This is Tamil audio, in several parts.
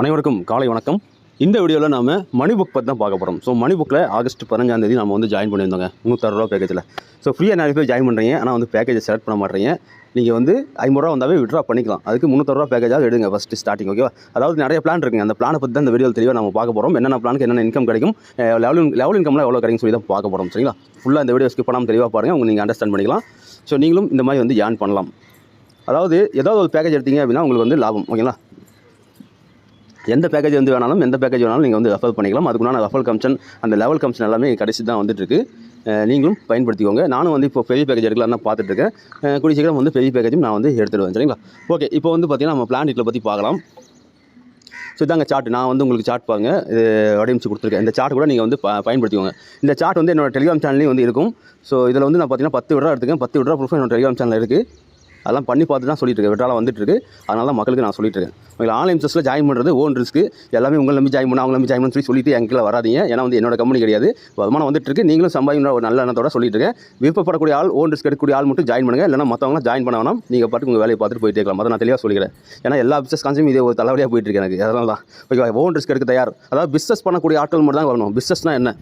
அனைவருக்கும் காலை வணக்கம். இந்த வீடியோவில் நாம் மணி புக் பற்றி தான் பார்க்க போகிறோம் ஸோ மணி புக்கில் ஆகஸ்ட் பதினஞ்சாம் தேதி நம்ம வந்து ஜாயின் பண்ணியிருந்தோங்க. முந்நூற்றறுபா பேக்கேஜில் ஸோ ஃப்ரீயாக நிறைய பேர் ஜாயின் பண்ணுறீங்க ஆனால் வந்து பேக்கேஜை செலக்ட் பண்ண மாட்டேறீங்க நீங்கள் வந்து ஐம்பது ரூபா வந்தாவே விட்ரா பண்ணிக்கலாம். அதுக்கு முந்நூற்றறுபா பேக்கேஜாக எடுங்க ஃபஸ்ட்டு ஸ்டார்டிங் ஓகேவா அதாவது நிறைய பிளான் இருக்குங்க. அந்த பிளானை பற்றி தான் இந்த வீடியோ தெளிவாக நம்ம பார்க்க போகிறோம் என்னென்ன பிளானுக்கு என்னென்ன இன்கம் கிடைக்கும் லெவல் லெவல் இன்கம்லாம் எவ்வளோ கிடைக்கும் சொல்லி தான் பார்க்க போகிறோம் சரிங்களா? ஃபுல்லாக இந்த வீடியோ ஸ்கிப் பண்ணாமல் தெளிவாக பாருங்கள் உங்களுக்கு நீங்கள் அண்டர்ஸ்டாண்ட் பண்ணிக்கலாம். ஸோ நீங்களும் இந்த மாதிரி வந்து ஜாயின் பண்ணலாம். அதாவது ஏதாவது ஒரு பேக்கேஜ் எடுத்தீங்க அப்படின்னா உங்களுக்கு வந்து லாபம் ஓகேங்களா எந்த பேக்கேஜ் வந்து வேணாலும் எந்த பேக்கேஜ் வேணாலும் நீங்கள் வந்து ரெஃபர் பண்ணிக்கலாம். அதுக்குண்டான ரெஃபர் கமிஷன் அந்த லெவல் கமிஷன் எல்லாமே கடைசி தான் வந்துட்டுருக்கு. நீங்களும் பயன்படுத்திக்கோங்க. நானும் வந்து இப்போ பெரிய பேக்கேஜ் எடுக்கலாம்னு பார்த்துட்டு இருக்கேன் கூடிய சீக்கிரம் வந்து பெரிய பேக்கேஜும் நான் வந்து எடுத்துடுவேன் சரிங்களா? ஓகே இப்போ வந்து பார்த்திங்கன்னா நம்ம பிளான் பற்றி பார்க்கலாம். ஸோ இதாங்க சார்ட் நான் வந்து உங்களுக்கு சார்ட் பாருங்க. இது வடிவமைச்சு கொடுத்துருக்கேன். இந்த சார்ட் கூட நீங்கள் வந்து பயன்படுத்திக்கோங்க. இந்த சார்ட் வந்து என்னோட டெலிகிராம் சேனல்லையும் வந்து இருக்கும். ஸோ இதில் வந்து நான் பார்த்தீங்கன்னா பத்து விட்ரா எடுத்துக்கேன். பத்து விட்ரா ப்ரூஃப் என்னோட டெலிகிராம் சேனல் இருக்குது அதெல்லாம் பண்ணி பார்த்து தான் சொல்லிட்டு இருக்கேன். விட்ரால வந்துட்டு இருக்கு அதனால தான் மக்களுக்கு நான் சொல்லிட்டு இருக்கேன். உங்களுக்கு ஆன்லைன் பிஸ்னஸில் ஜாயின் பண்ணுறது ஓன் ரிஸ்க்கு எல்லாமே உங்களை நம்பி ஜாயின் பண்ண அவங்க நம்பி ஜாயின் பண்ண சொல்லி சொல்லிட்டு என் வராதீங்க. ஏன்னா வந்து என்னோட கம்பெனி கிடையாது. வருமானம் வந்துட்டு இருக்கு நீங்களும் சம்பாதிக்கிற ஒரு நல்ல எண்ணத்தோட சொல்லிட்டு இருக்கேன். விருப்பப்படக்கூடிய ஆள் ஓன் ரிஸ்க் எடுக்கக்கூடிய ஆள் மட்டும் ஜாயின் பண்ணுங்க. இல்லைனா மற்றவங்களாம் ஜாயின் பண்ண வேணாம். நீங்கள் பாட்டுக்கு உங்கள் வேலையை பார்த்துட்டு போயிட்டே இருக்கலாம். அதை நான் தெளிவாக சொல்லிக்கிறேன். ஏன்னா எல்லா பிஸ்னஸ் கான்செப்டும் இதே ஒரு தலைவலியாக போயிட்டு இருக்கு எனக்கு. அதனால தான் ஓன் ரிஸ்க் எடுக்க தயார். அதாவது பிஸ்னஸ் பண்ணக்கூடிய ஆட்கள் மட்டும் தான் வரணும் பிஸ்னஸ்னால் என்ன?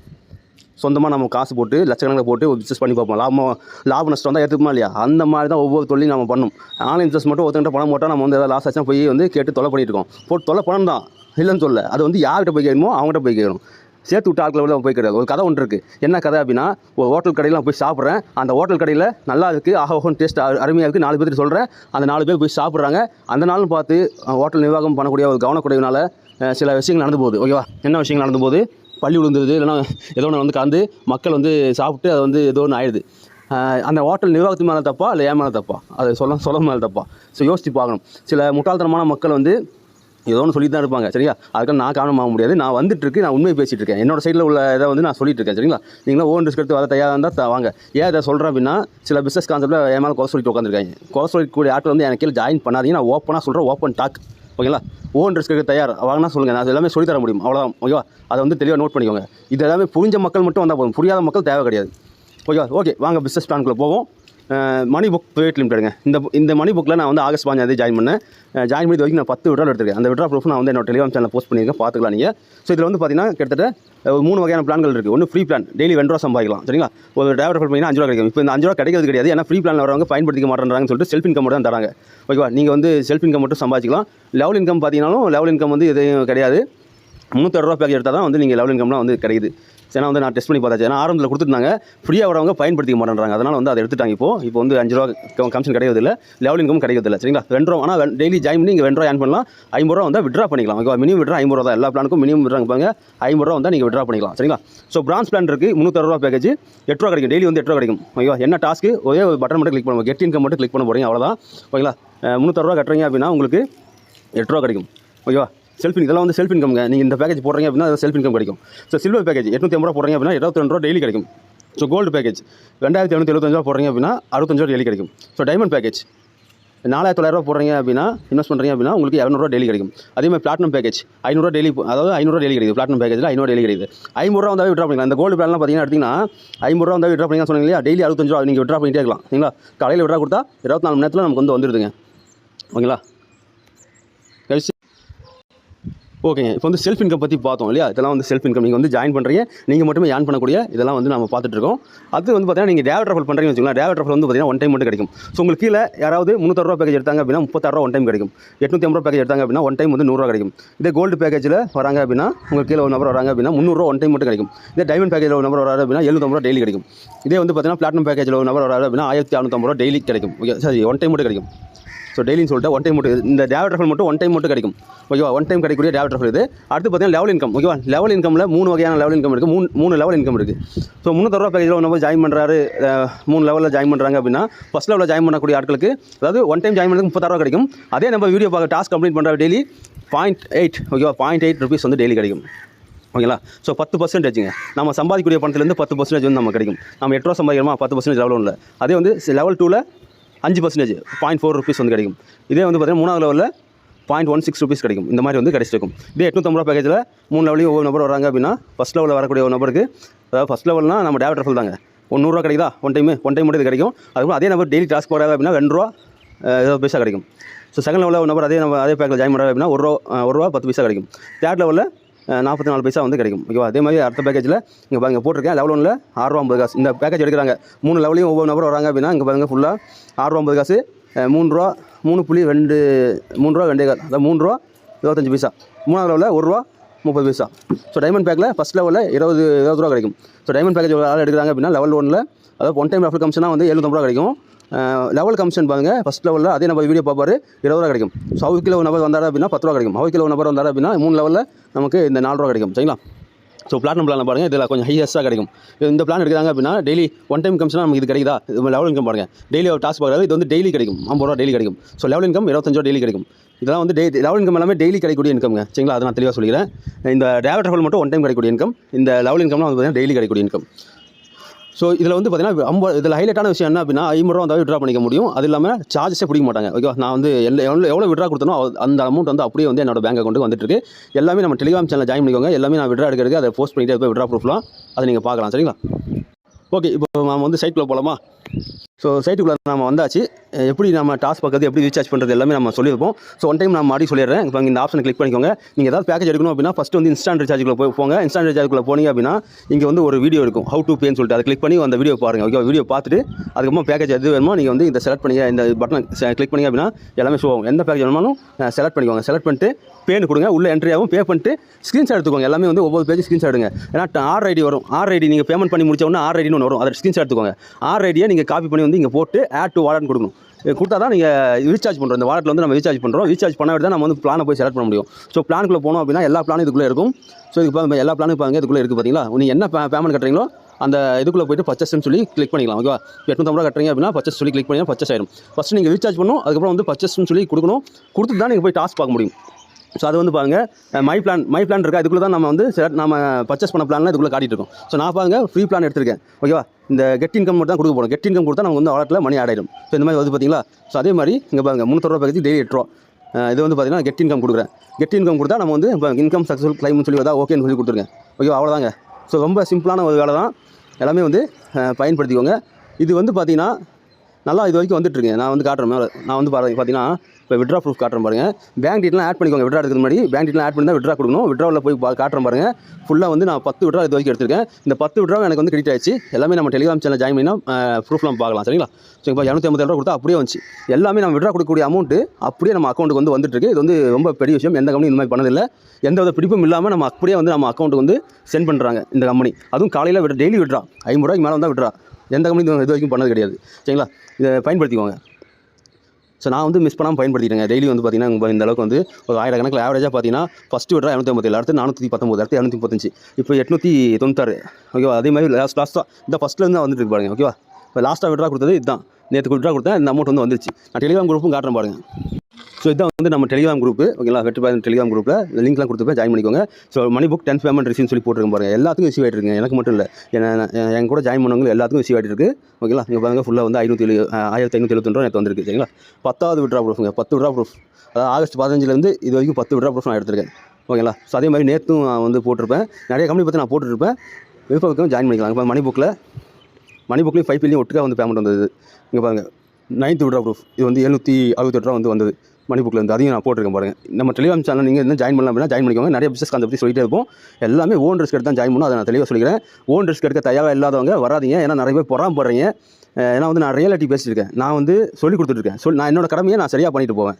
சொந்தமாக நம்ம காசு போட்டு லட்சக்கணக்கில் போட்டு ஒரு பிஸ்னஸ் பண்ணி பார்ப்போம். லாபம் லாப நஷ்டம் தான் எடுத்துக்குமா இல்லையா? அந்த மாதிரி தான் ஒவ்வொரு தொழிலும் நம்ம பண்ணும். ஆன்லைன் பிஸ்னஸ் மட்டும் ஒருத்தங்கிட்ட பணம் போட்டால் நம்ம வந்து ஏதாவது லாஸ் ஆச்சுன்னா போய் வந்து கேட்டு தொலை பண்ணிட்டு இருக்கோம். போட்டு தொலை பணம் தான். இல்லைன்னு சொல்ல அது வந்து யார்கிட்ட போய் கேட்கணுமோ அவங்ககிட்ட போய் கேட்கணும். சேர்த்து விட்டு ஆட்களை உள்ள போய் கிடையாது ஒரு கதை ஒன்று இருக்குது என்ன கதை அப்படின்னா ஒரு ஹோட்டல் கடையில் நான் போய் சாப்பிட்றேன். அந்த ஹோட்டல் கடையில் நல்லா இருக்குது ஆஹா ஓஹன் டேஸ்ட் அருமையாக இருக்குது நாலு பேருக்கு சொல்கிறேன் அந்த நாலு பேர் போய் சாப்பிட்றாங்க. அந்த நாளும் பார்த்து ஹோட்டல் நிர்வாகம் பண்ணக்கூடிய ஒரு கவனக்குறைவினால சில விஷயங்கள் நடந்து போகுது. ஓகேவா? என்ன விஷயங்கள் நடந்து போகுது? பள்ளி விழுந்துருது இல்லைன்னா ஏதோ ஒன்று வந்து கலந்து மக்கள் வந்து சாப்பிட்டு அது வந்து ஏதோ ஒன்று ஆயிடுது. அந்த ஹோட்டல் நிர்வாகத்து மேலே தப்பா இல்லை ஏன் மேலே தப்பா? அது சொல்ல சொல்ல மேலே தப்பா? ஸோ யோசித்து பார்க்கணும். சில முட்டாள்தனமான மக்கள் வந்து ஏதோ ஒன்று சொல்லி தான் இருப்பாங்க சரியா? அதுக்கெல்லாம் நான் காரணமாக முடியாது. நான் வந்துட்டு இருக்கு நான் உண்மையை பேசிகிட்டு இருக்கேன். என்னோட சைடில் உள்ள இதை வந்து நான் சொல்லிட்டு இருக்கேன் சரிங்களா? நீங்களும் ஓன் ரிஸ்க் எடுத்து வர தயாராக இருந்தால் த- வாங்க. ஏன் இதை சொல்கிறேன் அப்படின்னா சில பிஸ்னஸ் கான்செப்ட்டில் என் மேலே குறை சொல்லிட்டு உட்காந்துருக்காங்க குறை சொல்லிக்கூடிய ஆட்கள் வந்து எனக்கு கீழே ஜாயின் பண்ணாதீங்க. நான் ஓப்பனாக சொல்கிறேன் ஓப்பன் டாக் ஓகேங்களா? ஓன் ரிஸ்க்கு தயார். வாங்கினா சொல்லுங்கள் நான் அது எல்லாமே சொல்லித்தர முடியும். அவ்வளோதான் ஓகேவா? அதை வந்து தெளிவாக நோட் பண்ணிக்கோங்க. இது எல்லாமே புரிஞ்ச மக்கள் மட்டும் வந்தால் போதும். புரியாத மக்கள் தேவை கிடையாது. ஓகேவா? ஓகே வாங்க பிஸ்னஸ் பிளான்குள்ளே போவோம். மணி புக் ப்ரைவேட் லிமிட்டடுங்க இந்த இந்த மணி புக்கில் நான் வந்து ஆகஸ்ட் பாஞ்சாந்தேதி ஜாயின் பண்ணேன். ஜாயின் பண்ணி வரைக்கும் நான் பத்து விட்ரா எடுத்துருக்கேன். அந்த விட்ரா ப்ரூஃப் நான் வந்து என்னோட டெலிகிராம் சேனல் போஸ்ட் பண்ணியிருக்கேன். பார்த்துக்கலாம் நீங்கள் ஸோ இதில் வந்து பார்த்தீங்கன்னா கிட்டத்தட்ட ஒரு மூணு வகையான பிளான்கள் இருக்குது ஒன்று ஃப்ரீ பிளான் டெய்லி ரெண்டு ரூபா சம்பாதிக்கலாம். சரிங்களா? ஒரு டிரைவர் பண்ணிங்கன்னா அஞ்சு ரூபா கிடைக்கும். இப்போ இந்த அஞ்சு ரூபா கிடைக்கிறது கிடையாது. ஏன்னா ஃப்ரீ பிளான் வரவங்க பயன்படுத்திக்க மாட்டேன்றாங்கன்னு சொல்லிட்டு செல்ஃப் இன்கம் மட்டும் தான் தராங்க. ஓகேவா நீங்கள் வந்து செல்ஃப் இன்கம் மட்டும் சம்பாதிக்கலாம் லெவல் இன்கம் பார்த்தீங்கன்னாலும் லெவல் இன்கம் வந்து எதுவும் கிடையாது. முந்நூற்றறுபா பேக்கேஜ் எடுத்தால் தான் வந்து நீங்கள் லெவல் இன்கம்லாம் வந்து கிடைக்குது. ஏன்னா வந்து நான் டெஸ்ட் பண்ணி பார்த்தாச்சு. ஏன்னா ஆரம்பத்தில் கொடுத்துருந்தாங்க. ஃப்ரீயாக வரவங்க பயன்படுத்திக்க மாட்டேன்றாங்க. அதனால் வந்து அதை எடுத்துட்டாங்க இப்போ. இப்போ வந்து அஞ்சு ரூபா கமிஷன் கிடைக்கிறதில்ல. லெவல் இன்கம் கிடைக்கிறதில்ல. சரிங்களா? ரெண்டு ரூபா. ஆனால் டெய்லி ஜாயின் பண்ணி நீங்கள் ரெண்டு ரூபா ஏன் பண்ணலாம். ஐம்பது ரூபா வந்து விட்ரா பண்ணிக்கலாம். ஓகேவா மினிமம் விட்ரா ஐம்பது ரூபா தான். எல்லா பிளானுக்கும் மினிமம் விட்ராங்க பாருங்க. ஐம்பது ரூபா வந்து நீங்கள் விட்ரா பண்ணிக்கலாம். சரிங்களா? ஸோ பிரான்ஸ் பிளான் இருக்குது முந்நூற்றி ரூபா பேக்கேஜ் எட்டு ரூபா கிடைக்கும். டெய்லி வந்து எட்டு ரூபா கிடைக்கும். ஓகேவா என்ன டாஸ்க்கு ஒரே ஒரு பட்டன் மட்டும் கிளிக் பண்ணுவோம் கெட் இன்கம் மட்டும் கிளிக் பண்ண போகிறீங்க அவ்வளோதான் ஓகேங்களா முந்நூற்றறுபா கட்டுறீங்க அப்படின்னா உங்களுக்கு எட்டு ரூபா கிடைக்கும். ஓகேவா செல்ஃப் இதெல்லாம் வந்து செல்ஃப் இன்கம்ங்க நீங்கள் இந்த பேக்கேஜ் போடுறீங்க அப்படின்னா அது செல்ஃப் இன்கம் கிடைக்கும். ஸோ சில்வர் பேக்கேஜ் எட்நூற்றி ஐம்பது ரூபா போடுறீங்க அப்படின்னா இருபத்தி ரெண்டு ரூபா டெய்லி கிடைக்கும். ஸோ கோல்டு பேக்கேஜ் ரெண்டாயிரத்தி எழுநூற்றி எழுபத்தஞ்சு ரூபா போடுறீங்க அப்படின்னா அறுபத்தஞ்சு ரூபா டெய்லி கிடைக்கும். ஸோ டைமண்ட் பேக்கேஜ் நாலாயிரத்தி தொள்ளாயிரரூவா போடுறீங்க அப்படின்னா இன்வெஸ்ட் பண்ணுறீங்க அப்படின்னா உங்களுக்கு இரநூறுவா டெய்லி கிடைக்கும். அதே மாதிரி பிளாட்டினம் பேக்கேஜ் ஐநூறுவா டெய்லி அதாவது ஐநூறுவா டெய்லி கிடைக்கும் பிளாட்டினம் பேக்கேஜில் ஐநூறு டெய்லி கிடைக்குது. ஐம்பது ரூபா வந்தால் விட்ரா பண்ணிக்கலாம். இந்த கோல்டு பிளான்லாம் பார்த்தீங்கன்னா எடுத்தீங்கன்னா ஐம்பது ரூபா வந்தால் விட்ரா பண்ணிங்க சொன்னீங்க இல்லையா? டெய்லி அறுபத்தஞ்சு ரூபா நீங்கள் விட்ரா பண்ணிட்டே இருக்கலாம். சரிங்களா? காலையில் விட்ரா கொடுத்தா இருபத்தி நாலு மணி நேரத்தில் நமக்கு வந்து வந்துடுதுங்க ஓகேங்களா? ஓகேங்க இப்போ வந்து செல்ஃப் இன்கம் பற்றி பார்த்தோம் இல்லையா? இதெல்லாம் வந்து செல்ஃப் இன்கம் நீங்கள் வந்து ஜாயின் பண்ணுறீங்க நீங்கள் மட்டுமே ஏன் பண்ணக்கூடிய இதெல்லாம் வந்து நம்ம பார்த்துட்டு இருக்கோம். அது வந்து பார்த்தீங்கன்னா நீங்கள் டேவட் ரஃபல் பண்ணுறீங்கன்னு வச்சுக்கலாம் டேவட் ரஃபல் வந்து பார்த்தீங்கன்னா ஒன் டைம் மட்டும் கிடைக்கும். ஸோ உங்களுக்கு கீழே யாராவது முந்நூறுரூவா பேக்கேஜ் எடுத்தாங்க அப்படின்னா முப்பத்தாறு ஒன் டைம் கிடைக்கும். எட்நூற்றி ஐம்பது பேக்கேஜ் எடுத்தாங்க அப்படின்னா ஒன் டைம் வந்து நூறுரூவா கிடைக்கும். இதே கோல்டு பேக்கேஜில் வராங்க அப்படின்னா உங்களுக்கு கீழே ஒரு நம்பர் வராங்க அப்படின்னா முந்நூறுரூவா ஒன் டைம் மட்டும் கிடைக்கும். இதே டைமண்ட் பேக்கேஜில் ஒரு நம்பர் வராது அப்படின்னா எழுநூற்றம்பது ரூபா டெய்லி கிடைக்கும். இதே வந்து பார்த்தீங்கன்னா பிளாட்டினம் பேக்கேஜில் ஒரு நம்பர் வராது அப்படின்னா ஆயிரத்தி அறுநூத்தம்பது ரூபா டெய்லி கிடைக்கும். ஓகே சரி ஒன் டைம் மட்டும் கிடைக்கும். ஸோ டெய்லியும் சொல்லிட்டு ஒன் டைம் மட்டும் இந்த டேவ் ட்ரஃபல் மட்டும் ஒன் டைம் மட்டும் கிடைக்கும். ஓகேவா ஒன் டைம் கிடைக்கக்கூடிய டேவ் ட்ரஃபல் இது. அடுத்து பார்த்தீங்கன்னா லெவல் இன்கம் ஓகேவா லெவல் இன்கமில் மூணு வகையான லெவல் இன்கம் இருக்குது மூணு மூணு லெவல் இன்கம் இருக்குது ஸோ முந்நூறுரூவா பேக்கேஜில் நம்ம ஜாயின் பண்ணுறாரு மூணு லெவலில் ஜாயின் பண்ணுறாங்க அப்படின்னா ஃபஸ்ட் லெவலில் ஜாயின் பண்ணக்கூடிய ஆட்களுக்கு அதாவது ஒன் டைம் ஜாயின் பண்ணுறதுக்கு முப்பத்தாயிரம் கிடைக்கும். அதே நம்ம வீடியோ பார்க்க டாஸ்க் கம்ப்ளீட் பண்ணுற டெய்லி பாயிண்ட் எயிட் ஓகேவா பாயிண்ட் எயிட் ருபீஸ் வந்து டெய்லி கிடைக்கும். ஓகேங்களா ஸோ பத்து பர்சன்டேஜுங்க நம்ம சம்பாதிக்கக்கூடிய பணத்துலேருந்து பத்து பர்சன்டேஜ் வந்து நம்ம கிடைக்கும். நம்ம எட்டு ரூபா சம்பாதிக்கிறோமா? பத்து பர்சன்டேஜ் லெவல் ஒன்றில் அதே வந்து லெவல் டூவில் அஞ்சு பர்சன்டேஜ் பாயிண்ட் ஃபோர் ருபீஸ் வந்து கிடைக்கும். இதே வந்து பார்த்தீங்கன்னா மூணாவது லெவலில் பாயிண்ட் ஒன் சிக்ஸ் ருபீஸ் கிடைக்கும். இந்த மாதிரி வந்து கிடைச்சிருக்கும். இதே எட்நூற்றம்பது ரூபா பேக்கேஜில் மூணு லெவலையும் ஒவ்வொரு நபர் வராங்க அப்படின்னா ஃபஸ்ட் லெவலில் வரக்கூடிய ஒரு நபருக்கு அதாவது ஃபஸ்ட் லெவல்னால் நம்ம டேவட் ரஃபல் தாங்க. ஒரு நூறுரூவா கிடைக்குதா? ஒன் டைம் ஒன் டைம் மட்டும் இது கிடைக்கும். அதுக்கப்புறம் அதே நம்பர் டெய்லி டாஸ்க் போடாது அப்படின்னா ரெண்டு ரூபா ஏதாவது பைசா கிடைக்கும். ஸோ செகண்ட் லெவலில் ஒரு நபர் அதே நம்ம அதே பேக்கில் ஜாயின் பண்ணுறாரு அப்படின்னா ஒரு ரூபா ஒரு ரூபா பத்து பைசா கிடைக்கும். தேர்ட் லெவலில் நாற்பத்தி நாலு பைசா வந்து கிடைக்கும். ஓகேவா அதே மாதிரி அடுத்த பேக்கேஜில் இங்கே பாருங்க போட்டிருக்கேன். லெவல் ஒன்றில் ஆறுரூவா ஐம்பது காசு. இந்த பேக்கேஜ் எடுக்கிறாங்க. மூணு லெவலையும் ஒவ்வொரு நபர் வராங்க அப்படின்னா இங்கே பாருங்க ஃபுல்லாக ஆறுரூவா ஐம்பது காசு. மூணு ரூபா மூணு புள்ளி ரெண்டு மூணு ரூபா ரெண்டே கால். அதாவது மூணு ரூபா இருபத்தஞ்சி பைசா. மூணாவது லெவலில் ஒரு ரூபா முப்பது பைசா. ஸோ டைமண்ட் பேக்கில் ஃபஸ்ட் லெவலில் இருபது இருபது ரூபா கிடைக்கும். ஸோ டைமண்ட் பேக்கேஜ் ஆள் எடுக்கிறாங்க அப்படின்னா லெவல் ஒன்றில் அதாவது ஒன் டைம் ரெஃபர் கமிஷனாக வந்து எழுநூத்தம்பது ரூபா கிடைக்கும். லெவல் கமிஷன் பாருங்க. ஃபஸ்ட் லெவலில் அதே நம்ம வீடியோ பார்ப்பாரு. இருபது ரூபா கிடைக்கும். ஸோ அவுட் கிலோ நபர் வந்தாரு அப்படின்னா பத்து ரூபா கிடைக்கும். அவுட் கிலோ நபர் வந்தாரு அப்படின்னா மூணு லெவலில் நமக்கு இந்த நாலு ரூபா கிடைக்கும். சரிங்களா? ஸோ பிளாட்னம் பிளான் பாருங்கள் இதில் கொஞ்சம் ஹையஸ்ட்டாக கிடைக்கும். இந்த பிளான் எடுக்கிறாங்க அப்படின்னா டெய்லி ஒன் டைம் கமிஷனாக நமக்கு இது கிடைக்குதா? இது லெவல் இன்கம் பாருங்கள் டெய்லி ஒரு டாஸ்க் பார்க்குறது இது வந்து டெய்லி கிடைக்கும். ஐம்பது ரூபா டெய்லி கிடைக்கும். ஸோ லெவல் இன்கம் இருபத்தஞ்சு ரூபா டெய்லி கிடைக்கும். இதெல்லாம் வந்து டே லெவல் இன்கம் எல்லாமே டெய்லி கிடைக்கக்கூடிய இன்கம்ங்க சரிங்களா? அதை நான் தெளிவாக சொல்லிக்கிறேன். இந்த டேவட் ட்ராவல் மட்டும் ஒன் டைம் கிடைக்கக்கூடிய இன்கம் இந்த லெவல் இன்கம்லாம் வந்து பார்த்தீங்கன்னா டெய்லி கிடைக்கக்கூடிய இன்கம் ஸோ இதில் வந்து பார்த்தீங்கன்னா ஐம்பது இதில் ஹைலைட்டான விஷயம் என்ன அப்படின்னா ஐம்பது ரூபா வந்தால் விட்ரா பண்ணிக்க முடியும். அது இல்லாமல் சார்ஜஸே பிடிக்க மாட்டாங்க. ஓகே நான் வந்து எவ்வளோ எவ்வளோ விட்ரா கொடுத்தனோ அந்த அமௌண்ட் வந்து அப்படியே வந்து என்னோட பேங்க் அக்கௌண்ட்டுக்கு வந்துட்டு இருக்கு. எல்லாமே நம்ம டெலிகிராம் சேனல் ஜாயின் பண்ணிக்கோங்க. எல்லாமே நான் விட்ரா எடுக்கிறதுக்கு அதை போஸ்ட் பண்ணிட்டு போய் விட்ரா ப்ரூஃப்லாம் அதை நீங்கள் பார்க்கலாம். சரிங்களா? ஓகே இப்போ நம்ம வந்து சைக்கிளில் போகலாமா ஸோ சைட்டுக்குள்ளே நம்ம வந்தாச்சு. எப்படி நம்ம டாஸ் பார்க்கறது எப்படி ரீசார்ஜ் பண்ணுறது எல்லாமே நம்ம சொல்லியிருப்போம். ஸோ ஒன் டைம் நான் மாடி சொல்லிடுறேன். இப்போ இந்த ஆப்ஷனை கிளிக் பண்ணிக்கோங்க. நீங்கள் ஏதாவது பேக்கேஜ் எடுக்கணும் அப்படின்னா ஃபஸ்ட்டு வந்து இன்ஸ்டாண்ட் ரீசார்ஜுக்குள்ள போய் போங்க. இன்ஸ்டாண்ட் ரீசார்ஜுக்குள்ளே போனீங்க அப்படின்னா இங்கே வந்து ஒரு வீடியோ இருக்கும் ஹவு டு பேன்னு சொல்லிட்டு. அதை கிளிக் பண்ணி அந்த வீடியோ பாருங்கள் ஓகே வீடியோ பார்த்துட்டு அதுக்கப்புறம் பேக்கேஜ் எது வேணுமோ நீங்கள் வந்து இந்த செலக்ட் பண்ணி இந்த பட்டன் கிளிக் பண்ணிங்க அப்படின்னா எல்லாமே ஷோ ஆகும். எந்த பேக்கேஜ் வேணுமாலும் செலக்ட் பண்ணிக்கோங்க. செலக்ட் பண்ணிட்டு பேனு கொடுங்க. உள்ள என்ட்ரி ஆகும். பே பண்ணிட்டு ஸ்க்ரீன்ஷாட் எடுத்துக்கோங்க. எல்லாமே வந்து ஒவ்வொரு பேஜ் ஸ்க்ரீன்ஷாட் எடுங்க. ஏன்னா ஆர் ஐடி வரும். ஆர் ஐடி நீங்கள் பேமெண்ட் பண்ணி முடிச்ச உடனே ஆர் ஐடின்னு ஒன்று வரும். அதை ஸ்க்ரீன்ஷாட் எடுத்துக்கோங்க. ஆர் ஐடியை நீங்கள் காப்பி பண்ணி வந்து இங்கே போட்டு ஆட் டு வாலட் கொடுக்கணும். இது கொடுத்தா தான் நீங்கள் ரீசார்ஜ் பண்ணுறோம் இந்த வாலெட்டில் வந்து நம்ம ரீசார்ஜ் பண்ணுறோம் ரீசார்ஜ் பண்ண தான் நம்ம வந்து பிளானை போய் செலக்ட் பண்ண முடியும். ஸோ பிளானுக்குள்ளே போனோம் அப்படின்னா எல்லா பிளானும் இதுக்குள்ளே இருக்கும். ஸோ இது எல்லா பிளானும் பாருங்க இதுக்குள்ளே இருக்குது பார்த்தீங்களா நீங்கள் என்ன பேமெண்ட் கட்டுறீங்களோ அந்த இதுக்குள்ளே போய்ட்டு பர்ச்சேஸ்னு சொல்லி கிளிக் பண்ணிக்கலாம். ஓகேவா எட்நூத்தம்பது ரூபா கட்டுறீங்க அப்படின்னா பர்ச்சஸ் சொல்லி கிளிக் பண்ணி பர்ச்சஸ் ஆயிடும். ஃபஸ்ட்டு நீங்கள் ரீசார்ஜ் பண்ணணும் அதுக்கப்புறம் வந்து பர்ச்சஸ்ன்னு சொல்லி கொடுக்கணும். கொடுத்துட்டு தான் நீங்கள் போய் டாஸ்க் பார்க்க முடியும். ஸோ அது வந்து பாருங்கள் மை பிளான் மை பிளான் இருக்கா? இதுக்குள்ளே தான் நம்ம வந்து சில நம்ம பர்ச்சேஸ் பண்ண பிளான்லாம் இதுக்குள்ளே காட்டிட்டு இருக்கோம். ஸோ நான் பாருங்க ஃப்ரீ பிளான் எடுத்திருக்கேன். ஓகேவா இந்த கெட் இன்கம் மட்டும் தான் கொடுக்க போகிறோம் கெட் இன்கம் கொடுத்தா நமக்கு வந்து வாலெட்டில் மணி ஆகிடும் ஸோ இந்த மாதிரி வந்து பார்த்தீங்களா ஸோ அதே மாதிரி இங்கே பாருங்க முந்நூறுரூவா பக்கத்து டெய்லி எட்டு ரூபா இது வந்து பார்த்தீங்கன்னா கெட் இன்கம் கொடுக்குறேன். கெட் இன்கம் கொடுத்தா நம்ம வந்து இப்போ இன்கம் சக்ஸஸ்ஃபுல் கிளைம்னு சொல்லி வந்தால் ஓகேன்னு சொல்லி கொடுத்துருங்க ஓகேவா அவ்வளோதாங்க ஸோ ரொம்ப சிம்பிளான ஒரு வேலை தான் எல்லாமே வந்து பயன்படுத்திக்கோங்க. இது வந்து பார்த்திங்கன்னா நல்லா இது வரைக்கும் வந்துட்டு இருக்கேன். நான் வந்து காட்டுறேன் மேலே. நான் வந்து பாருங்க பார்த்தீங்கன்னா இப்போ விட்ரா ப்ரூஃப் காட்டுறேன் பாருங்க. பேங்க் டீட்டெயிலாம் ஆட் பண்ணிக்கோங்க. விட்ரா எடுக்கிறது முன்னாடி பேங்க் டீட்டெயில் ஆட் பண்ணி தான் விட்ரா கொடுக்கணும். விட்ராவில் போய் காட்டுறேன் பாருங்க. ஃபுல்லாக வந்து நான் பத்து விட்ரா இது வரைக்கும் எடுத்திருக்கேன். இந்த பத்து விட்ரா எனக்கு வந்து கிரெடிட் ஆயிடுச்சு. எல்லாமே நம்ம டெலிகிராம் சேனல் ஜாயின் பண்ணினா ப்ரூஃப்லாம் பார்க்கலாம். சரிங்களா? ஸோ இப்போ இரநூத்தி ஐம்பது ரூபா கொடுத்தா அப்படியே வந்துச்சு. எல்லாமே நம்ம விட்ரா கொடுக்கக்கூடிய அமௌண்ட்டு அப்படியே நம்ம அக்கௌண்ட்டுக்கு வந்து வந்துட்டு இது வந்து ரொம்ப பெரிய விஷயம். எந்த கம்பெனி இந்த மாதிரி பண்ணதில்லை. எந்த வித பிடிப்பும் இல்லாமல் நம்ம அப்படியே வந்து நம்ம அக்கௌண்ட்டுக்கு வந்து சென்ட் பண்ணுறாங்க இந்த கம்பெனி அதுவும் காலையில் விட டெய்லி விட்றா ஐம்பது ரூபாய்க்கு மேலே வந்தால் விட்றா எந்த கம்பெனி இது வரைக்கும் பண்ணது கிடையாது. சரிங்களா? இதை பயன்படுத்திக்கோங்க. ஸோ நான் வந்து மிஸ் பண்ணாமல் பயன்படுத்திட்டேங்க. டெய்லி வந்து பார்த்தீங்கன்னா இந்த அளவுக்கு வந்து ஒரு ஆயிரக்கணக்கில் ஆவரேஜாக பார்த்தீங்கன்னா ஃபஸ்ட்டு விட்றா இரநூத்தி ஐம்பத்தேழு அடுத்து நானூற்றி பத்தொம்பது அடுத்து இரநூத்தி முப்பத்தஞ்சு இப்போ எட்நூற்றி தொண்ணூத்தாறு ஓகேவா அதே மாதிரி லாஸ்ட் லாஸ்ட்டாக இந்த ஃபஸ்ட்லேருந்து தான் வந்துட்டு இருக்கு பாருங்க. ஓகேவா இப்போ லாஸ்ட்டாக விட்ரா கொடுத்தது இதுதான். நேற்று விட்ரா கொடுத்தேன் இந்த அமௌண்ட் வந்து வந்துருச்சு. நான் டெலிகிராம் குரூப்பும் காட்டுறேன் பாருங்க. ஸோ இதான் வந்து நம்ம டெலிகிராம் குரூப் ஓகேங்களா? வெற்றி பாய் டெலிகிராம் குரூப்பில் லிங்க்லாம் கொடுத்துப்பேன் ஜாயின் பண்ணிக்கோங்க. ஸோ மணி புக் டென்ஸ் பேமெண்ட் ரிசீவ் சொல்லி போட்டுருங்க பாருங்கள் எல்லாத்துக்கும் ரிசீவ் ஆகிட்டு இருக்குங்க எனக்கு மட்டும் இல்லை. என்ன என் கூட ஜாயின் பண்ணவங்க எல்லாத்துக்கும் ரிசீவ் ஆகிட்டு இருக்கு ஓகேங்களா? இங்கே பாருங்கள் ஃபுல்லாக வந்து ஐநூற்றி எழு ஆயிரத்தி ஐநூற்றி எழுபத்தொன்று நேற்று வந்திருக்கு. சரிங்களா? பத்தாவது விட்ரா ப்ரூஃபுங்க பத்து விட்ரா ப்ரூஃப் அதாவது ஆகஸ்ட் பதினஞ்சுலேருந்து இது வரைக்கும் பத்து விட்ரா ப்ரூஃப் நான் எடுத்திருக்கேன். ஓகேங்களா? ஸோ அதே மாதிரி நேற்றும் நான் வந்து போட்டிருப்பேன். நிறைய கம்பெனி பற்றி நான் போட்டுருப்பேன். விருப்பம் ஜாயின் பண்ணிக்கலாம். இப்போ மணி புக்கில் மணி புக்லேயும் ஃபைவ் பில்லையும் ஒட்டுக்கா வந்து பேமெண்ட் வந்தது. இங்கே பாருங்கள் நைன்த் விட்ரா ப்ரூஃப் இது வந்து எழுநூற்றி அறுபத்தெட்டு ரூபா வந்து வந்தது. மணி புக்கில் இருந்து அதையும் நான் போட்டிருக்கேன் பாருங்கள் நம்ம டெலிகிராம் சேனல் நீங்கள் என்ன ஜாயின் பண்ணலாம் அப்படின்னா ஜாயின் பண்ணிக்கோங்க. நிறைய பிசினஸ் அதை பற்றி சொல்லிட்டே இருப்போம். எல்லாமே ஓன் ரிஸ்க் எடுத்து தான் ஜாயின் பண்ணும் அதை நான் தெளிவாக சொல்லிக்கிறேன். ஓன் ரிஸ்க் எடுக்க தயாராக இல்லாதவங்க வராதீங்க. ஏன்னா நிறைய பேர் பொறாமப்படுறீங்க. அஹ் ஏன்னா வந்து நான் ரியாலிட்டி பேசியிருக்கேன் நான் வந்து சொல்லி கொடுத்துட்ருக்கேன் சொல் நான் என்னோட கடமையை நான் சரியாக பண்ணிட்டு போவேன்.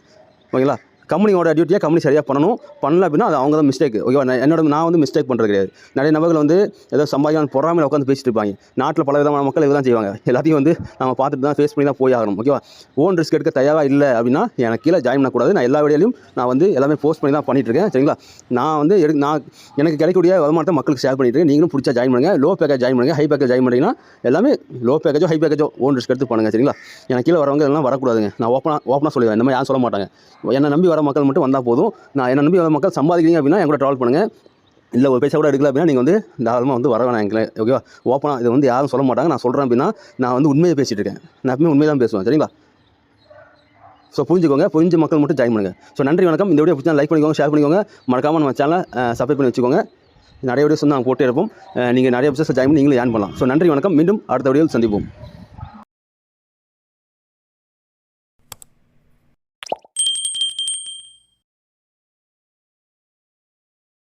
ஓகேங்களா? கம்பெனியோட டியூட்டியாக கம்பெனி சரியாக பண்ணணும். பண்ணல அப்படின்னா அது அவங்க தான் மிஸ்டேக் ஓகேவா என்னோட நான் வந்து மிஸ்டேக் பண்ணுறது கிடையாது. நிறைய நபர்கள் வந்து ஏதோ சம்பாதிக்கலாம் பொறாமையில் உட்காந்து பேசிட்டு இருப்பாங்க. நாட்டில் பல விதமான மக்கள் இதுதான் செய்வாங்க. எல்லாத்தையும் வந்து நம்ம பார்த்துட்டு தான் ஃபேஸ் பண்ணி தான் போய் ஆகணும். ஓகேவா ஓன் ரிஸ்க் எடுக்க தயாராக இல்லை அப்படின்னா எனக்கு கீழே ஜாயின் பண்ணக்கூடாது. நான் எல்லா வீடியோலையும் நான் வந்து எல்லாமே போஸ்ட் பண்ணி தான் பண்ணிட்டு இருக்கேன். சரிங்களா? நான் வந்து எடு நான் எனக்கு கிடைக்கக்கூடிய வருமானத்தை மக்களுக்கு ஷேர் பண்ணிட்டு இருக்கேன். நீங்களும் பிடிச்சா ஜாயின் பண்ணுங்க. லோ பேக்கேஜ் ஜாயின் பண்ணுங்கள் ஹை பேக்கேஜ் ஜாயின் பண்ணிங்கன்னா எல்லாமே லோ பேக்கேஜோ ஹை பேக்கேஜோ ஓன் ரிஸ்க் எடுத்து பண்ணுங்க. சரிங்களா? எனக்கு கீழே வரவங்க எல்லாம் வரக்கூடாதுங்க. நான் ஓப்பனாக ஓப்பனாக சொல்லுவேன் இந்த மாதிரி யாரும் சொல்ல மாட்டாங்க. என்னை நம்பி வர மக்கள் மட்டும் வந்தால் போதும். நான் என்ன நம்பி வர மக்கள் சம்பாதிக்கிறீங்க அப்படின்னா என் கூட ட்ராவல் பண்ணுங்கள் இல்லை ஒரு பைசா கூட எடுக்கல அப்படின்னா நீங்கள் வந்து தாராளமாக வந்து வர வேணாம் எங்களை ஓகேவா ஓப்பனாக இது வந்து யாரும் சொல்ல மாட்டாங்க. நான் சொல்கிறேன் அப்படின்னா நான் வந்து உண்மையை பேசிகிட்டு இருக்கேன். நான் எப்பவுமே உண்மையை தான் பேசுவேன். சரிங்களா? ஸோ புரிஞ்சுக்கோங்க. புரிஞ்ச மக்கள் மட்டும் ஜாயின் பண்ணுங்கள் ஸோ நன்றி வணக்கம். இந்த வீடியோ பிடிச்சா லைக் பண்ணிக்கோங்க ஷேர் பண்ணிக்கோங்க. மறக்காமல் நம்ம சேனலை சப்ஸ்கிரைப் பண்ணி வச்சுக்கோங்க. நிறைய வீடியோஸ் வந்து நாங்கள் போட்டே இருப்போம். நீங்கள் நிறைய பிசினஸ் ஜாயின் பண்ணி நீங்களும் ஏன் பண்ணலாம். ஸோ நன்றி வணக்கம். மீண்டும் அடுத்த வீடியோவில் சந்திப்போம்.